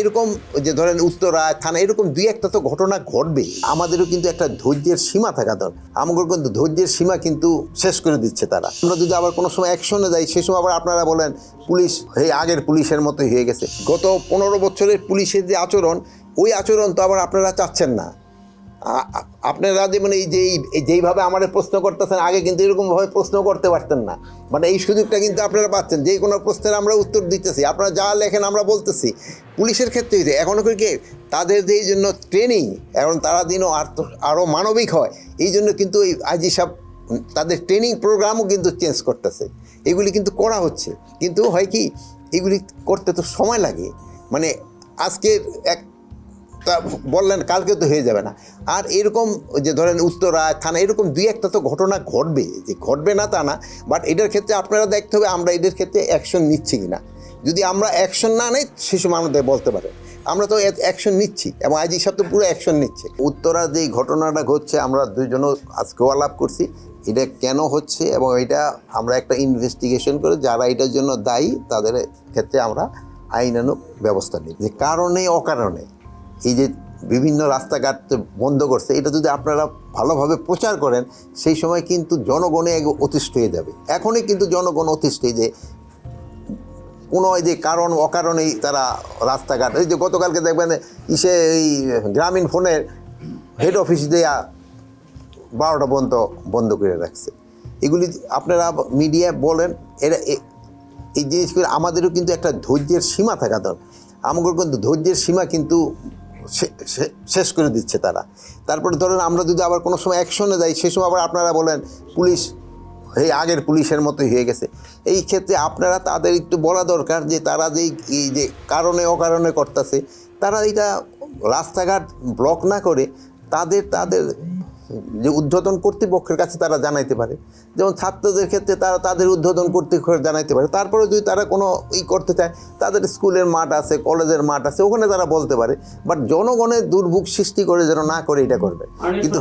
এরকম যে ধরেন উত্তরা, থানা, এরকম দুই একটা তো ঘটনা ঘটবে। আমাদেরও কিন্তু একটা ধৈর্যের সীমা থাকা দরকার। আমাদের কিন্তু ধৈর্যের সীমা কিন্তু শেষ করে দিচ্ছে তারা। আমরা যদি আবার কোনো সময় অ্যাকশনে যাই, সে সময় আবার আপনারা বলেন, পুলিশ এই আগের পুলিশের মতোই হয়ে গেছে। গত পনেরো বছরের পুলিশের যে আচরণ, ওই আচরণ তো আবার আপনারা চাচ্ছেন না। আপনারা যে এই- এই যেইভাবে আমাদের প্রশ্ন করতেছেন, আগে কিন্তু এরকমভাবে প্রশ্ন করতে পারতেন না। মানে এই সুযোগটা কিন্তু আপনারা পাচ্ছেন। যে কোনো প্রশ্নের আমরা উত্তর দিতেছি। আপনারা যা লেখেন আমরা বলতেছি। পুলিশের ক্ষেত্রে যে এখন করে কি? তাদের যে জন্য ট্রেনিং এখন তারা দিনও আর আরও মানবিক হয়, এই জন্য কিন্তু এই আইজি সাহেব তাদের ট্রেনিং প্রোগ্রামও কিন্তু চেঞ্জ করতেছে। এগুলি কিন্তু করা হচ্ছে। কিন্তু হয় কি, এগুলি করতে তো সময় লাগে। মানে আজকের এক তা বললেন, কালকে তো হয়ে যাবে না। আর এরকম যে ধরেন উত্তরা থানা, এরকম দুই একটা তো ঘটনা ঘটবে, যে ঘটবে না তা না বাট এটার ক্ষেত্রে আপনারা দেখতে হবে, আমরা এদের ক্ষেত্রে অ্যাকশন নিচ্ছি কি না যদি আমরা অ্যাকশন না নেই সময় আমাদের বলতে পারে। আমরা তো অ্যাকশন নিচ্ছি, এবং আইজি সাহেব তো পুরো অ্যাকশন নিচ্ছে। উত্তরা যে ঘটনাটা ঘটছে, আমরা দুইজনও আজকেও আলাপ করছি, এটা কেন হচ্ছে, এবং এটা আমরা একটা ইনভেস্টিগেশন করে, যারা এটার জন্য দায়ী, তাদের ক্ষেত্রে আমরা আইনানুক ব্যবস্থা নিই। যে কারণে, অকারণে এই যে বিভিন্ন রাস্তাঘাট বন্ধ করছে, এটা যদি আপনারা ভালোভাবে প্রচার করেন, সেই সময় কিন্তু জনগণে অতিষ্ঠ হয়ে যাবে। এখনই কিন্তু জনগণ অতিষ্ঠ যে কোনো যে কারণ অকারণেই তারা রাস্তাঘাট, এই যে গতকালকে দেখবেন ইসে এই গ্রামীণ ফোনের হেড অফিস দেয়া বারোটা পর্যন্ত বন্ধ করে রাখছে। এগুলি আপনারা মিডিয়া বলেন, এরা এই জিনিসগুলো আমাদেরও কিন্তু একটা ধৈর্যের সীমা থাকা দরকার। আমাদের কিন্তু ধৈর্যের সীমা কিন্তু শেষ করে দিচ্ছে তারা। তারপরে ধরেন আমরা যদি আবার কোনো সময় অ্যাকশনে যাই, সেই সময় আবার আপনারা বলেন, পুলিশ, এই আগের পুলিশের মতোই হয়ে গেছে। এই ক্ষেত্রে আপনারা তাদের একটু বলা দরকার যে, তারা যেই এই যে, কারণে, অকারণে করতেছে, তারা এটা রাস্তাঘাট ব্লক না করে তাদের তাদের যে উদ্বোধন কর্তৃপক্ষের কাছে তারা জানাইতে পারে। যেমন ছাত্রদের ক্ষেত্রে তারা তাদের উদ্বোধন কর্তৃপক্ষ জানাইতে পারে। তারপরে যদি তারা কোনো ই করতে চায়, তাদের স্কুলের মাঠ আছে, কলেজের মাঠ আছে, ওখানে তারা বলতে পারে। বাট জনগণের দুর্ভোগ সৃষ্টি করে যেন না করে, এটা করবে। কিন্তু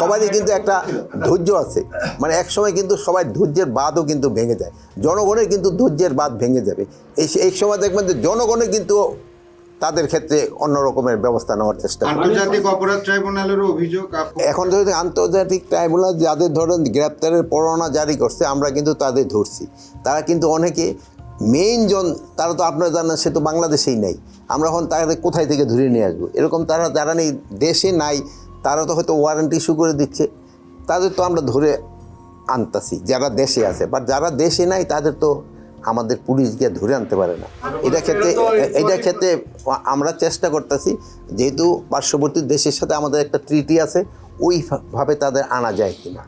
সবারই কিন্তু একটা ধৈর্য আছে। মানে এক সময় কিন্তু সবাই ধৈর্যের বাঁধও কিন্তু ভেঙে যায়। জনগণের কিন্তু ধৈর্যের বাঁধ ভেঙে যাবে। এই সময় দেখবেন যে জনগণের কিন্তু তাদের ক্ষেত্রে অন্য রকমের ব্যবস্থা নেওয়ার চেষ্টা আন্তর্জাতিক অপরাধ ট্রাইব্যুনালেরও অভিযোগ এখন যদি আন্তর্জাতিক ট্রাইব্যুনাল যাদের ধরেন গ্রেপ্তারের পরোয়ানা জারি করছে আমরা কিন্তু তাদের ধরছি। তারা কিন্তু অনেকে মেইন জন তারা তো আপনারা জানেন সে তো বাংলাদেশেই নেই। আমরা এখন তাদের কোথায় থেকে ধরে নিয়ে আসব? এরকম তারা যারা নেই দেশে নাই তারা তো হয়তো ওয়ারেন্টি ইস্যু করে দিচ্ছে। তাদের তো আমরা ধরে আনতাছি যারা দেশে আছে। বাট যারা দেশে নাই তাদের তো আমাদের পুলিশ গিয়ে ধরে আনতে পারে না। এটা ক্ষেত্রে এটা ক্ষেত্রে আমরা চেষ্টা করতেছি, যেহেতু পার্শ্ববর্তী দেশের সাথে আমাদের একটা ট্রিটি আছে, ওইভাবে তাদের আনা যায় কিনা।